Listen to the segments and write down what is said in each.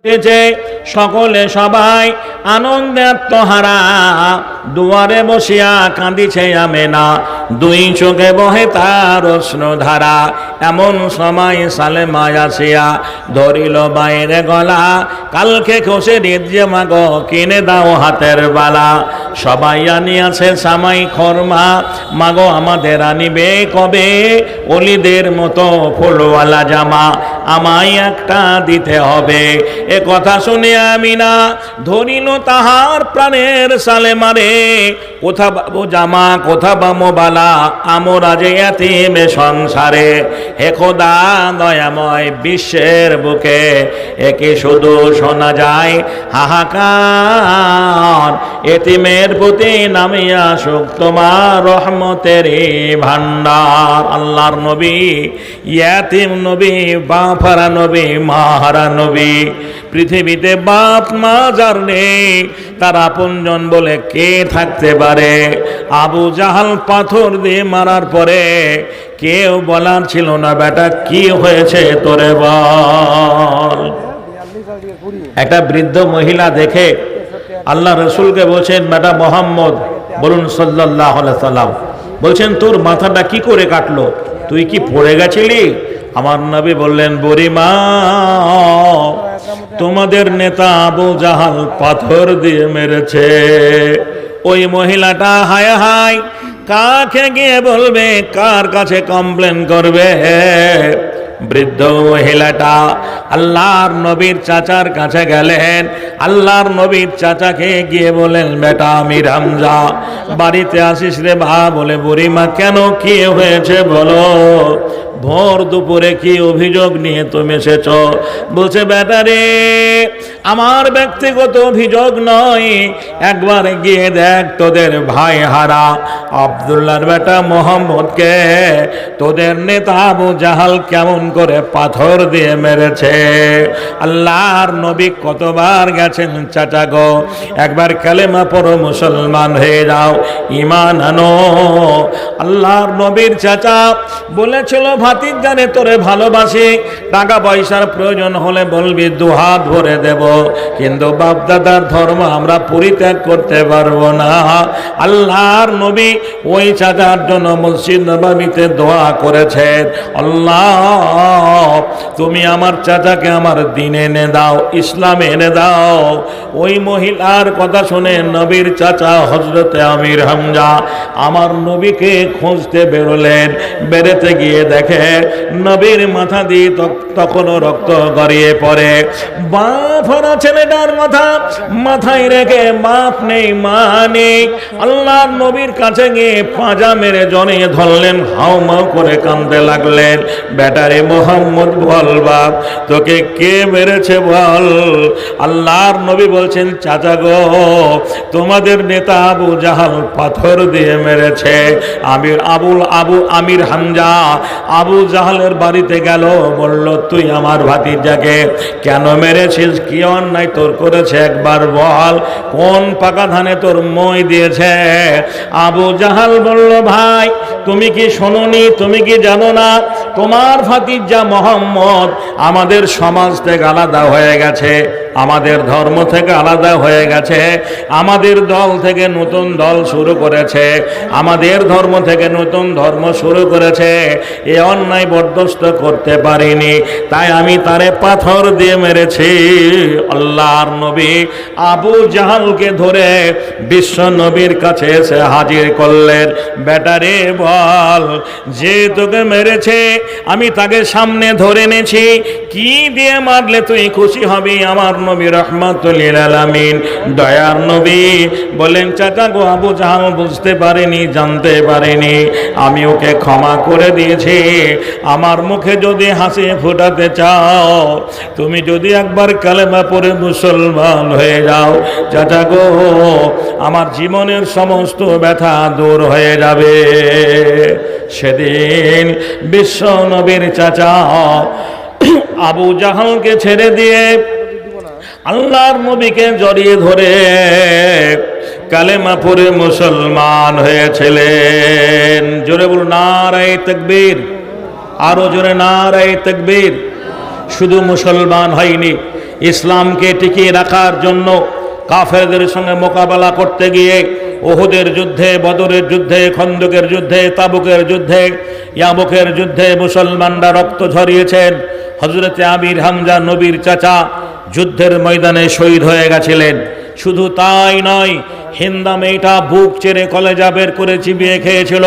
উঠেছে সকলে সবাই আনন্দে আত্মহারা। দুয়ারে বসিয়া কাঁদিছে আমেনা। দুই চোখে বহে তার ধারা এমন সময় সালেমায় আসিয়া ধরিল বাইরে গলা। কালকে খসে যে মাগ, কিনে দাও হাতের বালা। সবাই আনিয়াছে সামাই খরমা। মাগো, আমাদের আনিবে কবে? অলিদের মতো ফুলওয়ালা জামা। আমায় একটা দিতে হবে। এ কথা শুনে আমি না ধরিল তাহার প্রাণের সালে মারে। কোথা বাবু জামা, কোথা বামো বালা আমরা যে এতিমে সংসারে। হে খোদা, দয়াময় বিশ্বের বুকে, একে শুধু শোনা যায় হাহাকার। এতিমের প্রতি নামিয়া সুখ তোমার রহমতের ভান্ডার আল্লাহর নবী, ইয়াতিম নবী, বাফারা নবী, মাহারা নবী। পৃথিবীতে বাপ, মা যার নেই, তার আপনজন বলে কে থাকতে পারে? আবু জাহাল পাথর দিয়ে মারার পরে কেউ বলার ছিল না, বেটা, কি হয়েছে তোরে বল? একটা বৃদ্ধ মহিলা দেখে আল্লাহ রসুলকে বলছেন, বেটা মোহাম্মদ, বলুন সাল্লাহ সাল্লাম বলছেন, তোর মাথাটা কি করে কাটলো? তুই কি পড়ে গেছিলি? আমার নবী বললেন বরিমা তোমাদের নেতা আবু জাহাল পাথর দিয়ে মেরেছে। ওই মহিলাটা হায় হায় কাকে গিয়ে বলবে? কার কাছে কমপ্লেন করবে? বৃদ্ধ মহিলাটা আল্লাহর নবীর চাচার কাছে গেলেন। আল্লাহর নবীর চাচাকে গিয়ে বলেন, বেটা আমি রামজা, বাড়িতে আসিস রে ভা বলে, বুড়িমা, কেন কি হয়েছে বলো? ভোর দুপুরে কি অভিযোগ নিয়ে তুমি এসেছ? বলছে ব্যাটারে আমার ব্যক্তিগত অভিযোগ নয়। একবার গিয়ে দেখ তোদের ভাই হারা আবদুল্লাহর বেটা মোহাম্মদকে। তোদের নেতা আবু জাহাল কেমন করে পাথর দিয়ে মেরেছে। আল্লাহর নবী কতবার গেছেন চাচা গো, একবার কালেমা পড়ো মুসলমান হয়ে যাও ইমান আনো। আল্লাহর নবীর চাচা বলেছিল ভাতির জানে তোরে ভালোবাসি, টাকা পয়সার প্রয়োজন হলে বলবি, দুহাত ভরে দেব। কিন্তু বাপদাদার ধর্ম আমরা পরিত্যাগ করতে পারব না। আল্লাহর নবী ওই চাচার জন্য মসজিদ নবাবিতে দোয়া করেছেন, আল্লাহ, তুমি আমার চাচাকে আমার দিন এনে দাও, ইসলাম এনে দাও। ওই মহিলার কথা শুনে নবীর চাচা হজরতে আমির হামজা আমার নবীকে খুঁজতে বেরোলেন। বেড়েতে গিয়ে দেখে নবীর মাথা দিয়ে তখনও রক্ত গড়িয়ে পড়ে। বাফারা ছেলেটার মাথা মাথায় রেখে বাপ নেই, মা নেই। আল্লাহর নবীর কাছে গিয়ে পাঁজা মেরে জনে ধরলেন হাও মাও করে কাঁদতে লাগলেন। ব্যাটারে মোহাম্মদ বল বাপ, তোকে কে মেরেছে বল? আল্লাহর নবী বলছেন, চাচা গো, তোমাদের নেতা আবু জাহাল পাথর দিয়ে মেরেছে। আমির আবুল আবু আমির হামজা আবু জাহালের বাড়িতে গেল, বলল, তুই আমার ভাতিজাকে কেন মেরেছিস? কি অন্যায় তোর করেছে একবার বল। কোন পাকা ধানে তোর মই দিয়েছে? আবু জাহাল বলল, ভাই, তুমি কি শোনি তুমি কি জানো না? তোমার ভাতিজা মোহাম্মদ আমাদের সমাজ থেকে আলাদা হয়ে গেছে। আমাদের ধর্ম থেকে আলাদা হয়ে গেছে। আমাদের দল থেকে নতুন দল শুরু করেছে। আমাদের ধর্ম থেকে নতুন ধর্ম শুরু করেছে। এ অন্যায় বরদস্ত করতে পারিনি। তাই আমি তারে পাথর দিয়ে মেরেছি। আল্লাহর নবী আবু জাহালকে ধরে বিশ্ব নবীর কাছে এসে হাজির করলেন। ব্যাটারে বল, যে তোকে মেরেছে, আমি তাকে সামনে ধরে এনেছি। কি দিয়ে মারলে তুই খুশি হবি আমার নবী রহমাতুল্লিল আলামিন দয়ার নবী বলেন, চাচা গো, আবু জাহাল বুঝতে পারেনি, জানতে পারেনি। আমি ওকে ক্ষমা করে দিয়েছি। আমার মুখে যদি হাসি ফোটাতে চাও, তুমি যদি একবার কালেমা পড়ে মুসলমান হয়ে যাও, চাচা গো, আমার জীবনের সমস্ত ব্যথা দূর হয়ে যাবে। সেদিন বিশ্ব নবীর চাচা আবু জাহালকে ছেড়ে দিয়ে আল্লাহর নবীকে জড়িয়ে ধরে কালেমা পড়ে মুসলমান হয়েছিলেন। জোরে বলুন নারাই তকবীর। আরও জোরে নারাই তকবীর। শুধু মুসলমান হয়নি, ইসলামকে টিকিয়ে রাখার জন্য কাফেরদের সঙ্গে মোকাবেলা করতে গিয়ে ওহুদের যুদ্ধে, বদরের যুদ্ধে, খন্দকের যুদ্ধে, তাবুকের যুদ্ধে, ইয়াবুকের যুদ্ধে মুসলমানরা রক্ত ঝরিয়েছেন। হজরতে আমির হামজা, নবীর চাচা যুদ্ধের ময়দানে শহীদ হয়ে গেছিলেন। শুধু তাই নয়, হিন্দা মেয়েটা বুক চেরে কলেজা বের করে চিবিয়ে খেয়েছিল।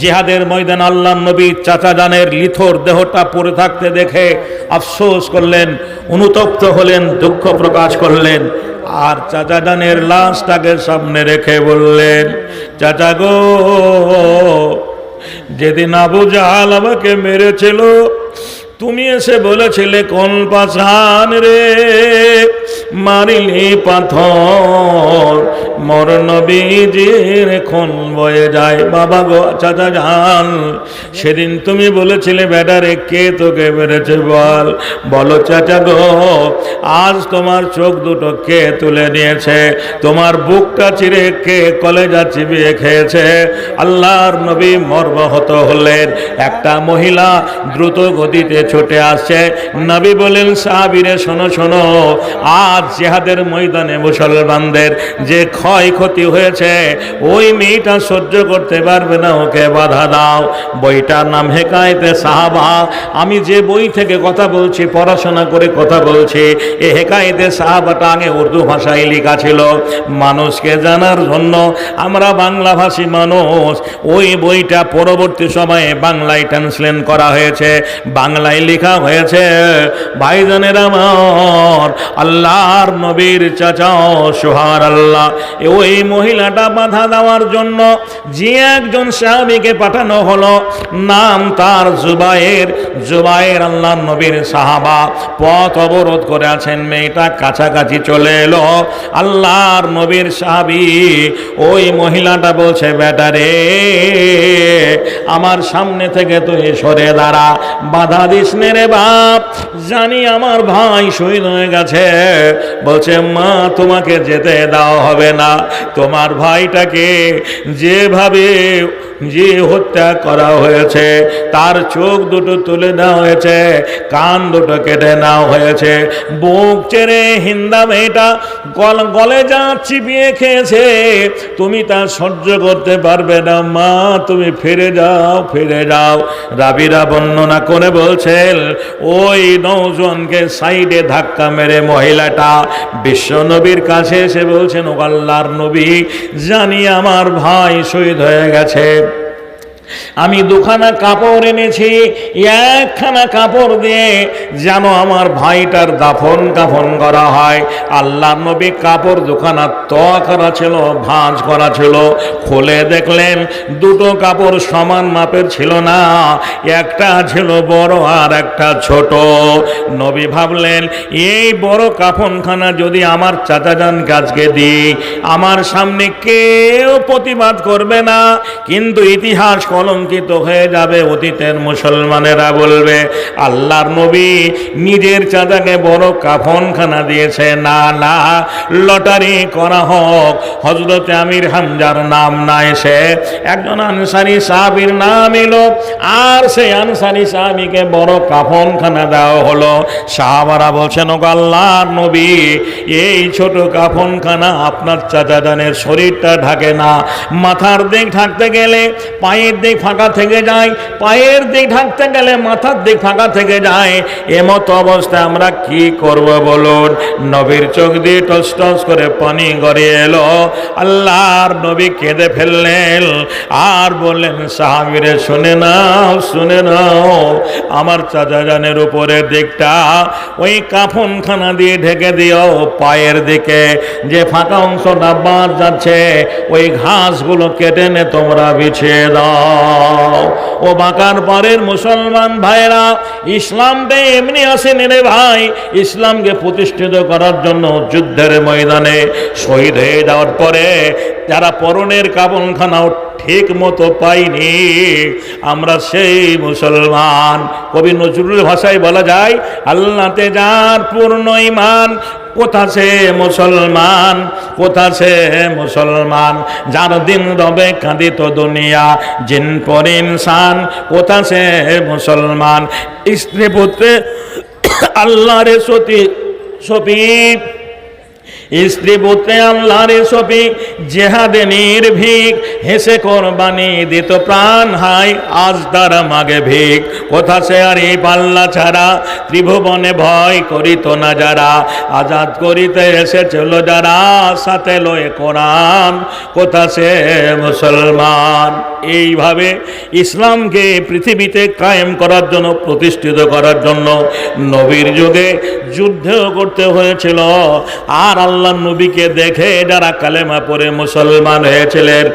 জিহাদের ময়দান আল্লাহ নবীর চাচা জানের লিথর দেহটা পড়ে থাকতে দেখে আফসোস করলেন, অনুতপ্ত হলেন, দুঃখ প্রকাশ করলেন। আর চাচা জানের লাশটাকে সামনে রেখে বললেন, চাচা গো, যেদিন আবু জাহাল আমাকে মেরেছিল তুমি এসে বলেছিলে, কোন পাশান রে? মারিলি পাথর, মর নবীজির খুন বয়ে যায়। বাবা গো, চাচা জান, সেদিন তুমি বলেছিলে বেটারে কে তোকে মেরেছে বল? বলো চাচা গো, আজ তোমার চোখ দুটো কে তুলে নিয়েছে? তোমার বুকটা চিরে কে কলেজা চিবিয়ে খেয়েছে? আল্লাহর নবী মর্মাহত হলেন। একটা মহিলা দ্রুত গতিতে ছুটে আসছে। নবী বলেন, সাহাবিরে, শোনো শোনো, আজ জেহাদের ময়দানে মুসলমানদের যে ক্ষয়ক্ষতি হয়েছে, ওই মেয়েটা সহ্য করতে পারবে না, ওকে বাধা দাও। বইটার নাম হেকায়তে সাহাবা। আমি যে বই থেকে কথা বলছি, পড়াশোনা করে কথা বলছি, এ হেকায়তে সাহাবাটা আগে উর্দু ভাষায় লেখা ছিল। মানুষকে জানার জন্য আমরা বাংলাভাষী মানুষ, ওই বইটা পরবর্তী সময়ে বাংলায় ট্রান্সলেট করা হয়েছে। বাংলায় লেখা হয়েছে, ভাইজানের আমার, আল্লাহর নবীর চাচা সোহার আল্লাহ ওই মহিলাটা বাধা দেওয়ার জন্য যে একজন সাহাবিকে পাঠানো হলো, নাম তার জুবাইর জুবাইর আল্লাহ নবীর সাহাবা। পথ অবরোধ করে আছেন, মেয়েটা কাছাকাছি চলে এলো। আল্লাহর নবীর সাহাবি, ওই মহিলাটা বলছে, বেটা রে, আমার সামনে থেকে তুই সরে দাঁড়া, বাধা দিস নে রে বাপ, জানি আমার ভাই শহীদ হয়ে গেছে। বলছে, মা, তোমাকে যেতে দেওয়া হবে না। তোমার ভাইটাকে যেভাবে যে হত্যা করা হয়েছে, তার চোখ দুটো তুলে নেওয়া হয়েছে, কান দুটো কেটে নেওয়া হয়েছে। বুক চেরে হিন্দা মেয়েটা গল, গলে যা চিপিয়ে খেয়েছে। তুমি তা সহ্য করতে পারবে না, মা, তুমি ফিরে যাও ফিরে যাও। রাবিরা বর্ণনা করে বলছেন ওই নৌজনকে সাইডে ধাক্কা মেরে মহিলাটা বিশ্ব নবীর কাছে এসে বলছেন, ও আল্লাহর নবী, জানি আমার ভাই শহীদ হয়ে গেছে। আমি দুখানা কাপড় এনেছি, একখানা কাপড় দিয়ে যেন আমার ভাইটার দাফন কাফন করা হয়। আল্লাহ নবী কাপড় দুখানা তোয়া করা ছিল, ভাঁজ করা ছিল। খুলে দেখলেন দুটো কাপড় সমান মাপের ছিল না, একটা ছিল বড় আর একটা ছোট। নবী ভাবলেন, এই বড় কাফনখানা যদি আমার চাচাজান কাজকে দিই, আমার সামনে কেউ প্রতিবাদ করবে না। কিন্তু ইতিহাস কলঙ্কিত হয়ে যাবে, অতীতের মুসলমানেরা বলবে, আল্লাহর নবী নিজের চাচাকে বড় কাফনখানা দিয়েছে। না না, লটারি করা হোক হজরত আমির হামজার নাম না এসে একজন আনসারি সাহাবির নাম এলো, আর সেই আনসারি সাহাবিকে বড় কাফনখানা দেওয়া হলো। সাহাবারা বলছেন ও আল্লাহর নবী, এই ছোট কাফনখানা আপনার চাচাজানের শরীরটা ঢাকে না। মাথার দিক ঢাকতে গেলে পায়ের দিক ফাঁকা থেকে যায়, পায়ের দিক ঢাকতে গেলে মাথার দিক ফাঁকা থেকে যায়। এমত অবস্থায় আমরা কি করব বলুন? নবীর চোখ দিয়ে টস টস করে পানি গড়িয়ে এলো। আল্লাহর নবী কেঁদে ফেললেন। আর বললেন, সাহাবিরে, শুনে নাও শুনে নাও। আমার চাচা জানের উপরের দিকটা ওই কাফনখানা দিয়ে ঢেকে দিও পায়ের দিকে। যে ফাঁকা অংশটা বাদ যাচ্ছে, ওই ঘাসগুলো কেটে নে, তোমরা বিছিয়ে দাও। ও বাঁকার পরের মুসলমান ভাইরা ইসলামকে এমনি আসেন রে ভাই। ইসলামকে প্রতিষ্ঠিত করার জন্য যুদ্ধের ময়দানে শহীদ হয়ে যাওয়ার পরে যারা পরনের কাবনখানাও ঠিক মতো পাইনি। আমরা সেই মুসলমান। কবি নজরুল ভাষায় বলা যায়, আল্লাহতে যার পূর্ণ ইমান কোথা সে মুসলমান, কোথা সে মুসলমান? যার দিন রবে কাঁদিত দুনিয়া, জিন পর ইনসান, কোথা সে মুসলমান? স্ত্রী পুত্রে আল্লাহরে সতী সফি স্ত্রী পুত্রে আল্লাহরে সফি জেহাদে নির্ভীক, হেসে কোরবানি দিত প্রাণ হাই আজ তারা মাগে ভিক। কোথা সে আর এই পাল্লা ছাড়া, ত্রিভুবনে ভয় করিত না যারা, আজাদ করিতে এসেছিল যারা, সাথে লয়ে কোরআন। কোথা সে মুসলমান। এইভাবে ইসলামকে পৃথিবীতে কায়েম করার জন্য, প্রতিষ্ঠিত করার জন্য নবীর যুগে যুদ্ধ করতে হয়েছিল। আর আল্লাহ নবীকে দেখে যারা কালেমা পরে মুসলমান হয়েছিলেন